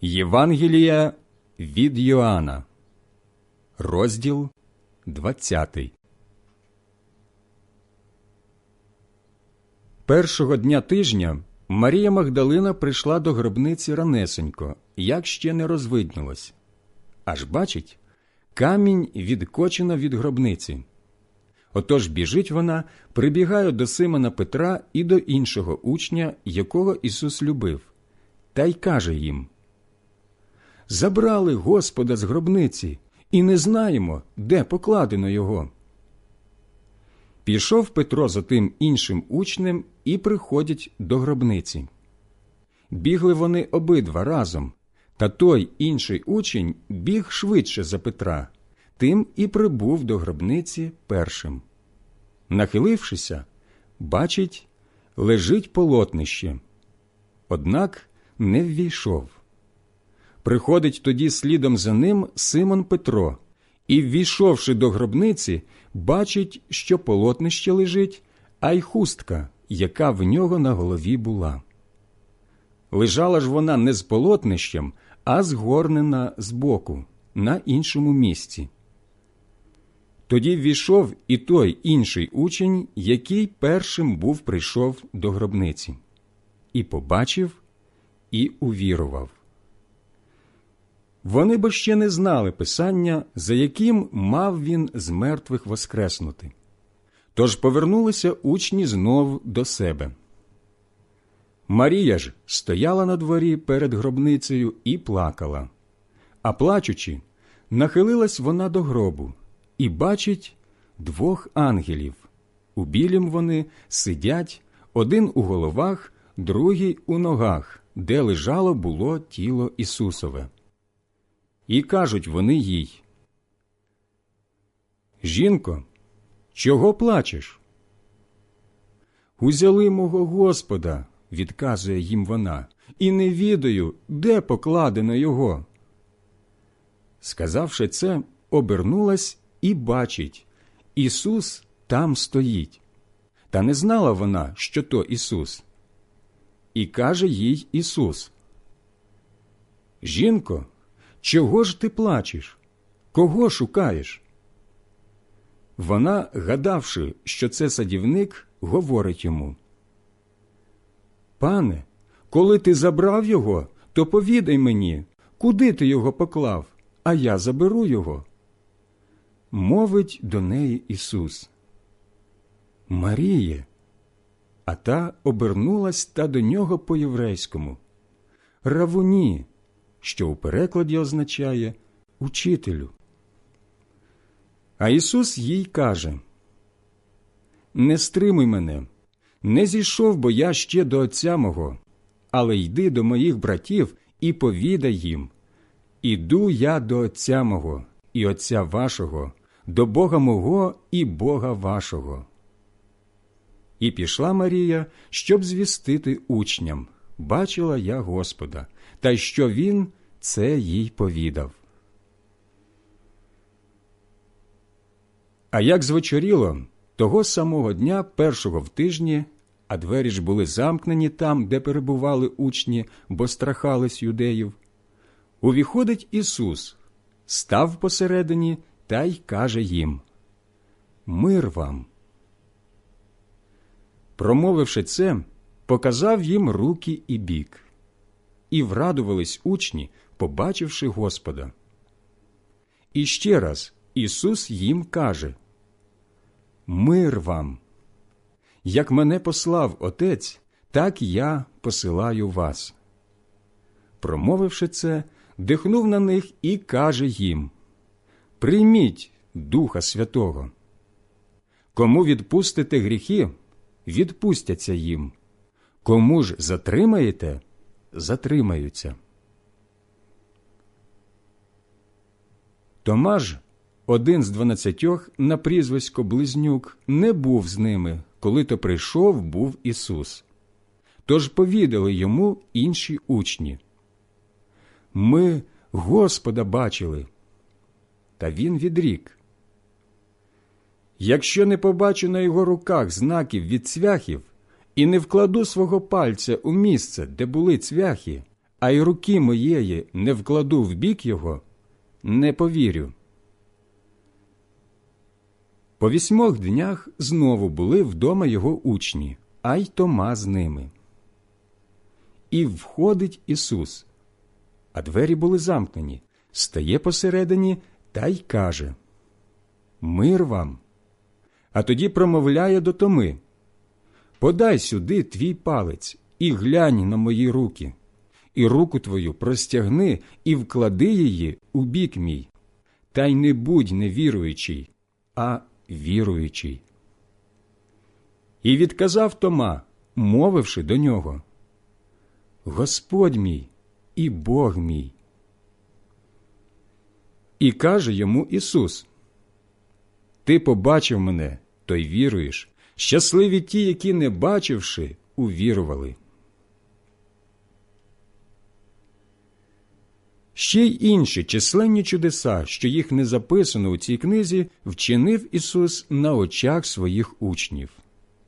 Євангелія від Йоанна, розділ 20. Першого дня тижня Марія Магдалина прийшла до гробниці ранесенько, як ще не розвиднілось. Аж бачить, камінь відкочено від гробниці. Отож біжить вона, прибігає до Симона Петра і до іншого учня, якого Ісус любив, та й каже їм Забрали Господа з гробниці, і не знаємо, де покладено його. Пішов Петро за тим іншим учнем і приходять до гробниці. Бігли вони обидва разом, та той інший учень біг швидше за Петра, тим і прибув до гробниці першим. Нахилившися, бачить, лежить полотнище. Однак не ввійшов. Приходить тоді слідом за ним Симон Петро і, ввійшовши до гробниці, бачить, що полотнище лежить, а й хустка, яка в нього на голові була. Лежала ж вона не з полотнищем, а згорнена збоку, на іншому місці. Тоді ввійшов і той інший учень, який першим був прийшов до гробниці, і побачив, і увірував. Вони бо ще не знали писання, за яким мав він з мертвих воскреснути. Тож повернулися учні знов до себе. Марія ж стояла на дворі перед гробницею і плакала. А плачучи, нахилилась вона до гробу і бачить двох ангелів. У білім вони сидять один у головах, другий у ногах, де лежало було тіло Ісусове. І кажуть вони їй Жінко, чого плачеш? Узяли мого Господа, відказує їм вона, і не відаю, де покладено його. Сказавши це, обернулась і бачить Ісус там стоїть. Та не знала вона, що то Ісус. І каже їй Ісус Жінко, чого ж ти плачеш? Кого шукаєш? Вона, гадавши, що це садівник, говорить йому Пане, коли ти забрав його, то повідай мені, куди ти його поклав, а я заберу його. Мовить до неї Ісус. Маріє. А та обернулась та до нього по єврейському. Равуні, що у перекладі означає учителю. А Ісус їй каже Не стримуй мене, не зійшов бо я ще до Отця мого, але йди до моїх братів і повідай їм Іду я до Отця мого і Отця вашого, до Бога мого і Бога вашого. І пішла Марія, щоб звістити учням бачила я Господа, та що Він це їй повідав. А як звечоріло, того самого дня, першого в тижні, а двері ж були замкнені там, де перебували учні, бо страхались юдеїв, увіходить Ісус, став посередині та й каже їм Мир вам. Промовивши це, показав їм руки і бік, і врадувались учні, побачивши Господа. І ще раз Ісус їм каже Мир вам! Як мене послав Отець, так я посилаю вас. Промовивши це, дихнув на них і каже їм Прийміть Духа Святого. Кому відпустите гріхи, відпустяться їм. Кому ж затримаєте, затримаються. Томаж, один з дванадцятьох на прізвисько Близнюк, не був з ними, коли то прийшов був Ісус. Тож повідали йому інші учні. Ми Господа бачили. Та він відрік. Якщо не побачу на його руках знаків від цвяхів і не вкладу свого пальця у місце, де були цвяхи, а й руки моєї не вкладу в бік його, не повірю. По вісьмох днях знову були вдома його учні, а й Тома з ними. І входить Ісус, а двері були замкнені, стає посередині та й каже Мир вам. А тоді промовляє до Томи Подай сюди твій палець і глянь на мої руки, і руку твою простягни і вклади її у бік мій, та й не будь невіруючий, а віруючий. І відказав Тома, мовивши до нього Господь мій і Бог мій. І каже йому Ісус Ти побачив мене, то й віруєш. Щасливі ті, які, не бачивши, увірували. Ще й інші численні чудеса, що їх не записано у цій книзі, вчинив Ісус на очах своїх учнів.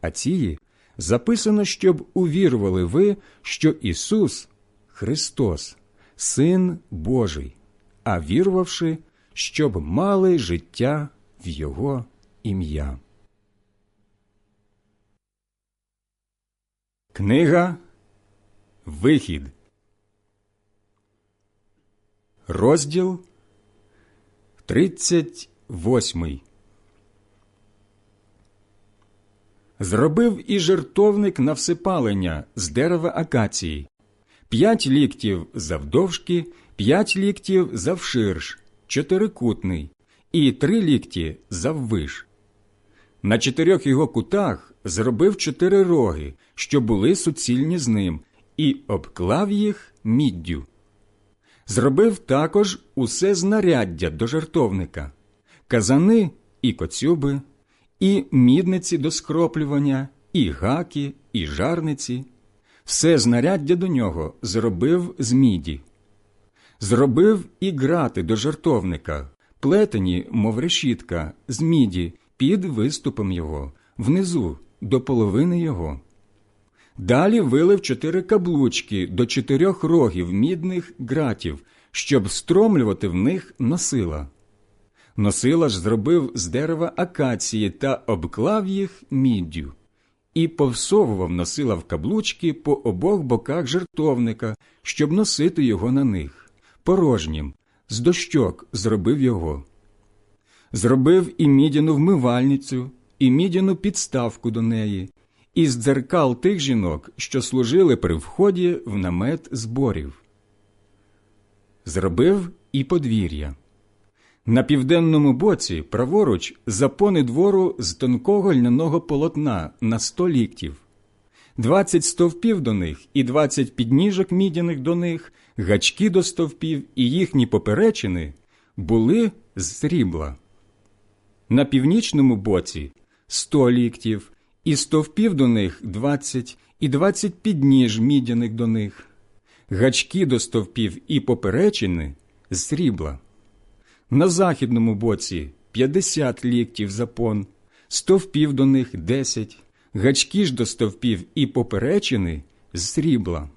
А ці записано, щоб увірували ви, що Ісус Христос, Син Божий, а вірувавши, щоб мали життя в Його ім'я. Книга Вихід. Розділ 38 Зробив і жертовник на всипалення з дерева акації, п'ять ліктів завдовжки, п'ять ліктів завширш, чотирикутний, і три лікті заввиш. На чотирьох його кутах зробив чотири роги, що були суцільні з ним, і обклав їх міддю. Зробив також усе знаряддя до жертовника, казани і коцюби, і мідниці до скроплювання, і гаки, і жарниці. Все знаряддя до нього зробив з міді. Зробив і грати до жертовника, плетені, мов решітка, з міді під виступом його, внизу до половини його. Далі вилив чотири каблучки до чотирьох рогів мідних гратів, щоб встромлювати в них носила. Носила ж зробив з дерева акації та обклав їх міддю, і повсовував носила в каблучки по обох боках жертовника, щоб носити його на них. Порожнім, з дощок зробив його. Зробив і мідяну вмивальницю, і мідяну підставку до неї, із дзеркал тих жінок, що служили при вході в намет зборів. Зробив і подвір'я. На південному боці, праворуч, запони двору з тонкого льняного полотна на сто ліктів, двадцять стовпів до них і двадцять підніжок мідяних до них, гачки до стовпів і їхні поперечини були з срібла. На північному боці сто ліктів, і стовпів до них двадцять, і двадцять підніж мідяних до них, гачки до стовпів і поперечини з срібла. На західному боці п'ятдесят ліктів запон, стовпів до них десять, гачки ж до стовпів і поперечини з срібла.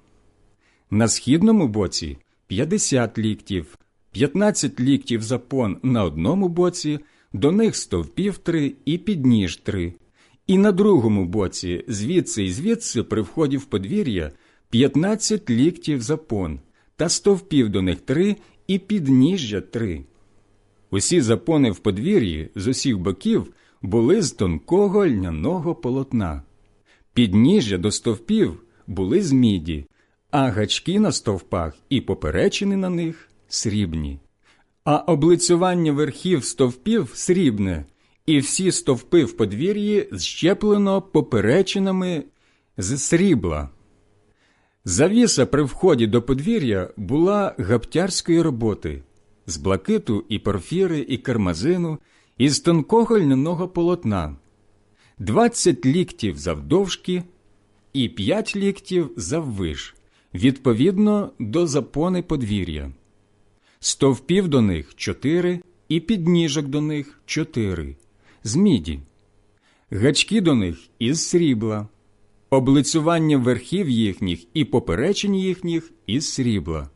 На східному боці п'ятдесят ліктів, п'ятнадцять ліктів запон на одному боці, до них стовпів три і підніж три, і на другому боці, звідси і звідси, при вході в подвір'я, п'ятнадцять ліктів запон, та стовпів до них три і підніжжя три. Усі запони в подвір'ї з усіх боків були з тонкого льняного полотна. Підніжжя до стовпів були з міді, а гачки на стовпах і поперечини на них срібні. А облицювання верхів стовпів срібне, і всі стовпи в подвір'ї зщеплено поперечинами з срібла. Завіса при вході до подвір'я була гаптярської роботи з блакиту і порфіри, і кармазину, із тонкого льняного полотна, двадцять ліктів завдовжки і п'ять ліктів заввиш, відповідно до запони подвір'я. Стовпів до них чотири і підніжок до них чотири, з міді, гачки до них із срібла, облицювання верхів їхніх і поперечень їхніх із срібла.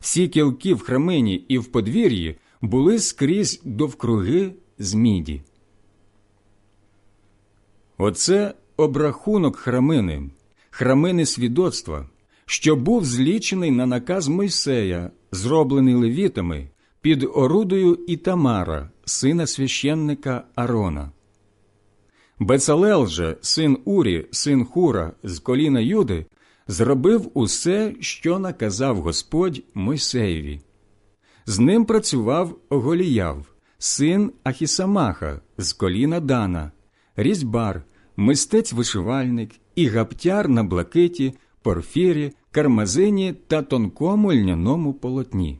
Всі кілки в храмині і в подвір'ї були скрізь довкруги з міді. Оце обрахунок храмини, храмини свідоцтва, що був злічений на наказ Мойсея, зроблений левітами під орудою Ітамара, сина священника Арона. Бецалел же, син Урі, син Хура з коліна Юди, зробив усе, що наказав Господь Мойсеєві. З ним працював Голіяв, син Ахісамаха з коліна Дана, різьбар, мистець-вишивальник і гаптяр на блакиті, порфірі, кармазині та тонкому льняному полотні.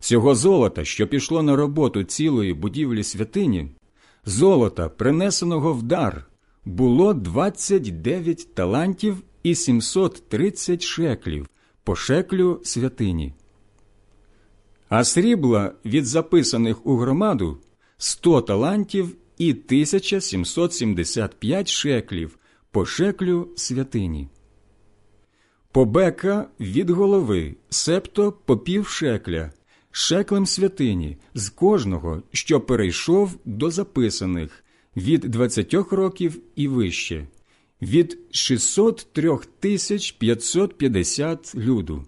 Всього золота, що пішло на роботу цілої будівлі святині, золота, принесеного в дар, було 29 талантів і 730 шеклів по шеклю святині. А срібла від записаних у громаду 100 талантів і 1775 шеклів по шеклю святині. Побека від голови, септо по пів шекля, шеклем святині з кожного, що перейшов до записаних від 20 років і вище, від 603 тисяч 550 люду.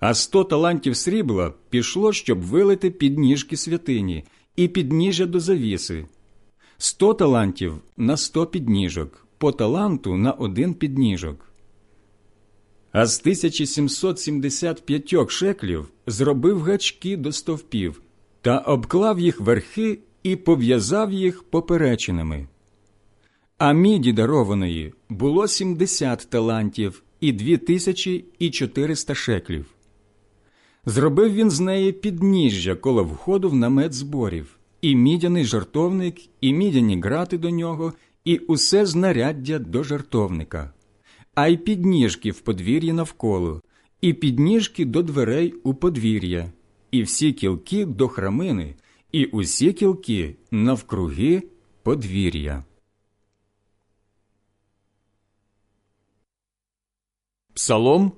А сто талантів срібла пішло, щоб вилити підніжки святині і підніжжя до завіси, сто талантів на сто підніжок, по таланту на один підніжок. А з 1775 шеклів зробив гачки до стовпів та обклав їх верхи і пов'язав їх поперечинами. А міді дарованої було 70 талантів і 2400 шеклів. Зробив він з неї підніжжя коло входу в намет зборів, і мідяний жартовник, і мідяні грати до нього, і усе знаряддя до жартовника, а й підніжки в подвір'ї навколо, і підніжки до дверей у подвір'я, і всі кілки до храмини, і усі кілки навкруги подвір'я. Псалом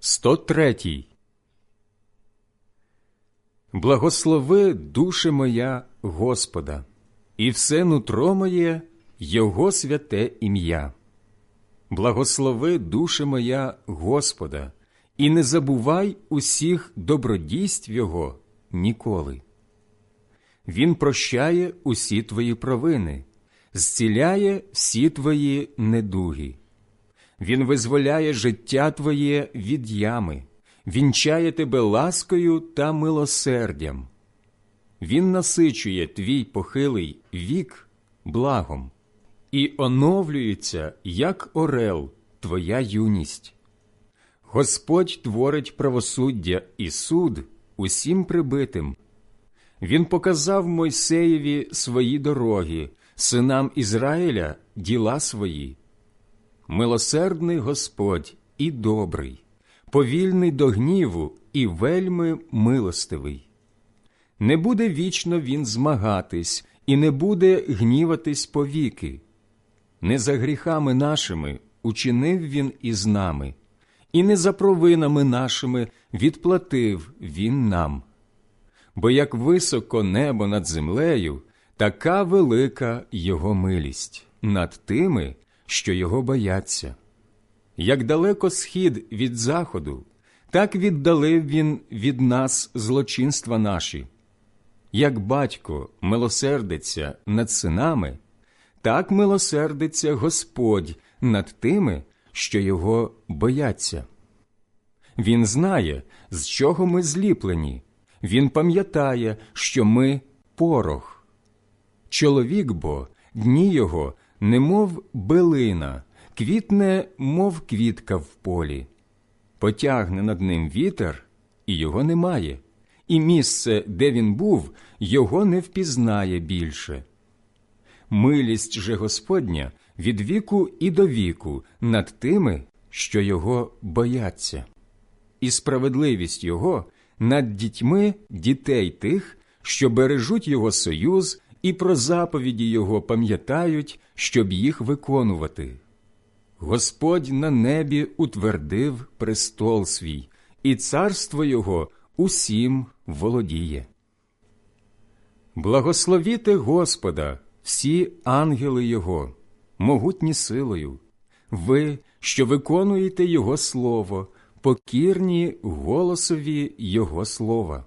103 Благослови, душе моя, Господа, і все нутро моє Його святе ім'я. Благослови, душе моя, Господа, і не забувай усіх добродійств Його ніколи. Він прощає усі твої провини, зціляє всі твої недуги. Він визволяє життя твоє від ями вінчає тебе ласкою та милосердям. Він насичує твій похилий вік благом, і оновлюється, як орел, твоя юність. Господь творить правосуддя і суд усім прибитим. Він показав Мойсеєві свої дороги, синам Ізраїля діла свої. Милосердний Господь і добрий повільний до гніву і вельми милостивий. Не буде вічно він змагатись і не буде гніватись повіки. Не за гріхами нашими учинив він із нами, і не за провинами нашими відплатив він нам. Бо як високо небо над землею, така велика його милість над тими, що його бояться. Як далеко схід від заходу, так віддалив він від нас злочинства наші. Як батько милосердиться над синами, так милосердиться Господь над тими, що його бояться. Він знає, з чого ми зліплені, він пам'ятає, що ми порох. Чоловік бо дні його, немов билина квітне, мов квітка в полі, потягне над ним вітер, і його немає, і місце, де він був, його не впізнає більше. Милість же Господня від віку і до віку над тими, що його бояться, і справедливість Його над дітьми дітей тих, що бережуть Його союз і про заповіді Його пам'ятають, щоб їх виконувати. Господь на небі утвердив престол свій, і царство Його усім володіє. Благословіте Господа, всі ангели Його, могутні силою, ви, що виконуєте Його Слово, покірні голосові Його слова.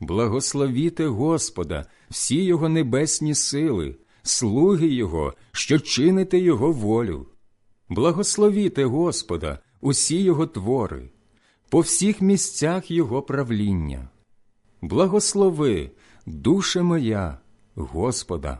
Благословіте Господа, всі Його небесні сили, слуги Його, що чините Його волю. Благословіте Господа, усі Його твори, по всіх місцях Його правління. Благослови, душе моя, Господа.